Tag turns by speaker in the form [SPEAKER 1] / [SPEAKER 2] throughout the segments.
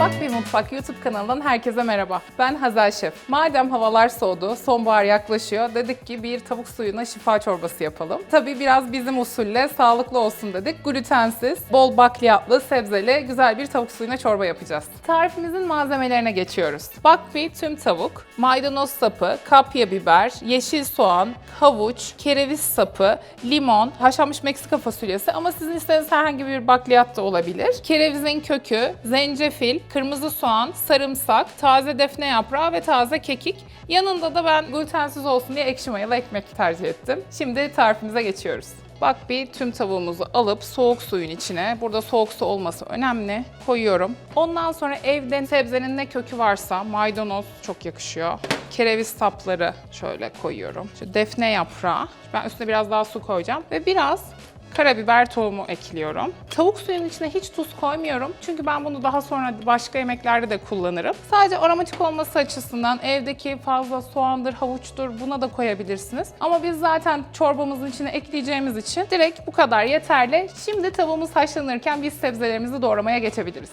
[SPEAKER 1] Bak Bir Mutfak YouTube kanalından herkese merhaba. Ben Hazel Şef. Madem havalar soğudu, sonbahar yaklaşıyor, dedik ki bir tavuk suyuna şifa çorbası yapalım. Tabii biraz bizim usulle sağlıklı olsun dedik. Glutensiz, bol bakliyatlı, sebzeli güzel bir tavuk suyuna çorba yapacağız. Tarifimizin malzemelerine geçiyoruz. Bakpi tüm tavuk, maydanoz sapı, kapya biber, yeşil soğan, havuç, kereviz sapı, limon, haşlanmış Meksika fasulyesi ama sizin istediğiniz herhangi bir bakliyat da olabilir. Kerevizin kökü, zencefil, kırmızı soğan, sarımsak, taze defne yaprağı ve taze kekik. Yanında da ben glutensiz olsun diye ekşi mayalı ekmek tercih ettim. Şimdi tarifimize geçiyoruz. Bak bir tüm tavuğumuzu alıp soğuk suyun içine, burada soğuk su olması önemli, koyuyorum. Ondan sonra evde sebzenin ne kökü varsa maydanoz çok yakışıyor. Kereviz sapları şöyle koyuyorum. Şu defne yaprağı. Ben üstüne biraz daha su koyacağım ve biraz karabiber tohumu ekliyorum. Tavuk suyunun içine hiç tuz koymuyorum. Çünkü ben bunu daha sonra başka yemeklerde de kullanırım. Sadece aromatik olması açısından evdeki fazla soğandır, havuçtur buna da koyabilirsiniz. Ama biz zaten çorbamızın içine ekleyeceğimiz için direkt bu kadar yeterli. Şimdi tavuğumuz haşlanırken biz sebzelerimizi doğramaya geçebiliriz.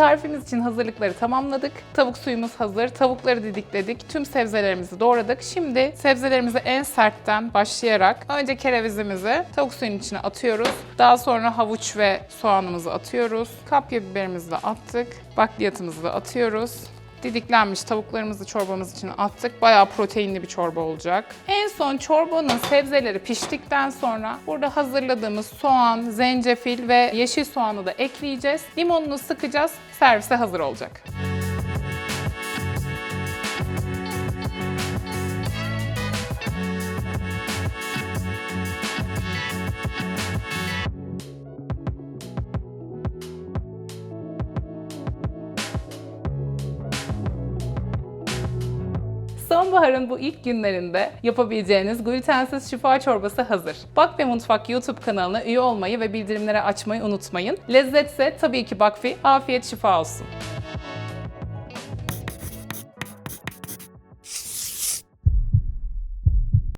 [SPEAKER 1] Tarifimiz için hazırlıkları tamamladık. Tavuk suyumuz hazır. Tavukları didikledik. Tüm sebzelerimizi doğradık. Şimdi sebzelerimizi en sertten başlayarak önce kerevizimizi tavuk suyunun içine atıyoruz. Daha sonra havuç ve soğanımızı atıyoruz. Kapya biberimizi de attık. Bakliyatımızı da atıyoruz. Didiklenmiş tavuklarımızı çorbamız için attık. Bayağı proteinli bir çorba olacak. En son çorbanın sebzeleri piştikten sonra burada hazırladığımız soğan, zencefil ve yeşil soğanı da ekleyeceğiz. Limonunu sıkacağız. Servise hazır olacak. Sonbaharın bu ilk günlerinde yapabileceğiniz glutensiz şifa çorbası hazır. Bak ve Mutfak YouTube kanalına üye olmayı ve bildirimleri açmayı unutmayın. Lezzetse tabii ki Bakfi, afiyet şifa olsun.